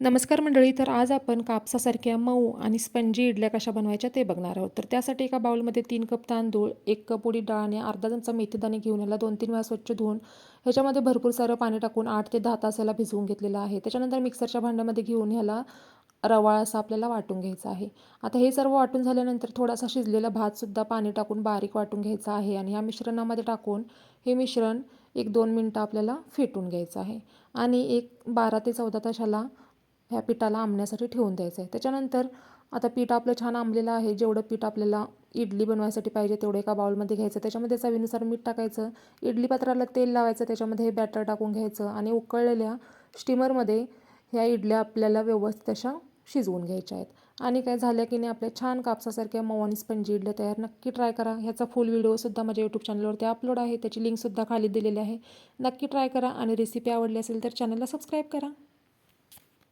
नमस्कार मंडळी तर आज आपण कापसासारख्या मऊ आणि स्पंजी इडल्या कशा बनवायच्या ते बघणार आहोत. तर त्यासाठी एका बाउलमध्ये तीन कप तांदूळ एक कप उडी डाळ आणि अर्धा चमचा मेथीदाणे घेऊन याला दोन तीन वेळा स्वच्छ धुवून ह्याच्यामध्ये भरपूर सारं पाणी टाकून आठ ते दहा तासाला भिजवून घेतलेलं आहे. त्याच्यानंतर मिक्सरच्या भांड्यामध्ये घेऊन ह्याला रवाळ असा आपल्याला वाटून घ्यायचा आहे. आता हे सर्व वाटून झाल्यानंतर थोडासा शिजलेला भातसुद्धा पाणी टाकून बारीक वाटून घ्यायचा आहे आणि ह्या मिश्रणामध्ये टाकून हे मिश्रण एक दोन मिनटं आपल्याला फेटून घ्यायचं आहे. आणि एक बारा ते चौदा तासाला ह्या पिठाला आंबण्यासाठी ठेवून द्यायचं आहे. त्याच्यानंतर आता पीठ आपलं छान आंबलेलं आहे. जेवढं पीठ आपल्याला इडली बनवायसाठी पाहिजे तेवढं एका बाउलमध्ये घ्यायचं. त्याच्यामध्ये चवीनुसार मीठ टाकायचं. इडली पात्राला तेल लावायचं. त्याच्यामध्ये हे बॅटर टाकून घ्यायचं आणि उकळलेल्या स्टीमरमध्ये ह्या इडल्या आपल्याला व्यवस्थित अशा शिजवून घ्यायच्या आहेत. आणि काय झाल्या की नाही आपल्या छान कापसासारख्या मऊ आणि स्पंजी इडल्या तयार नक्की ट्राय करा. ह्याचा फुल व्हिडिओसुद्धा माझ्या यूट्यूब चॅनलवरती अपलोड आहे. त्याची लिंकसुद्धा खाली दिलेली आहे. नक्की ट्राय करा आणि रेसिपी आवडली असेल तर चॅनलला सबस्क्राईब करा.